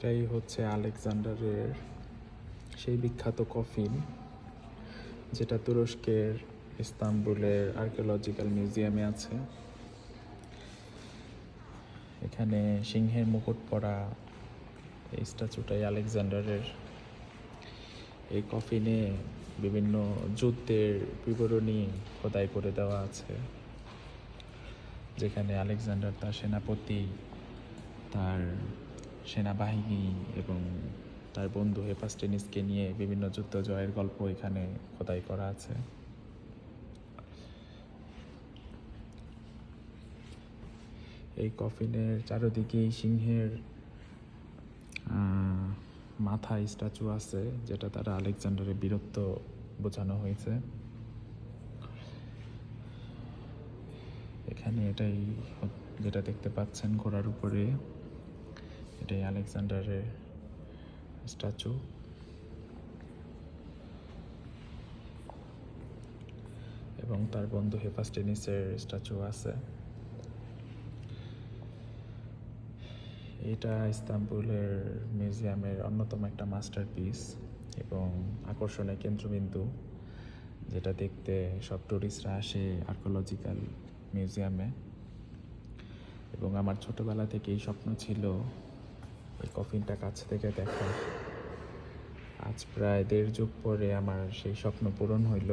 এটাই হচ্ছে আলেকজান্ডারের সেই বিখ্যাত কফিন, যেটা তুরস্কের ইস্তাম্বুলের আর্কিওলজিক্যাল মিউজিয়ামে আছে। এখানে সিংহের মুকুট পরা এই স্ট্যাচুটাই আলেকজান্ডারের। এই কফিনে বিভিন্ন যুদ্ধের বিবরণী খোদাই করে দেওয়া আছে, যেখানে আলেকজান্ডার তার সেনাপতি, তার সেনাবাহিনী এবং তার বন্ধু হেপাস্টেনিসকে নিয়ে বিভিন্ন যুদ্ধ জয়ের গল্প এখানে খোদাই করা আছে। এই কফিনের চারিদিকেই সিংহের মাথা স্ট্যাচু আছে, যেটা তারা আলেকজান্ডারের বীরত্ব বোঝানো হয়েছে। এখানে এটাই যেটা দেখতে পাচ্ছেন ঘোড়ার উপরে। এটাই আলেকজান্ডারের স্ট্যাচু। এবং তার বন্ধু হেফাস্টেনিসের স্ট্যাচু আছে। এটা ইস্তাম্বুলের মিউজিয়ামের অন্যতম একটা মাস্টার পিস এবং আকর্ষণের কেন্দ্রবিন্দু, যেটা দেখতে সব টুরিস্টরা আসে আর্কোলজিক্যাল মিউজিয়ামে। এবং আমার ছোটোবেলা থেকেই স্বপ্ন ছিল এই কফিনটা কাছ থেকে দেখা। আজ প্রায় দেড় যুগ পরে আমার সেই স্বপ্ন পূরণ হইল।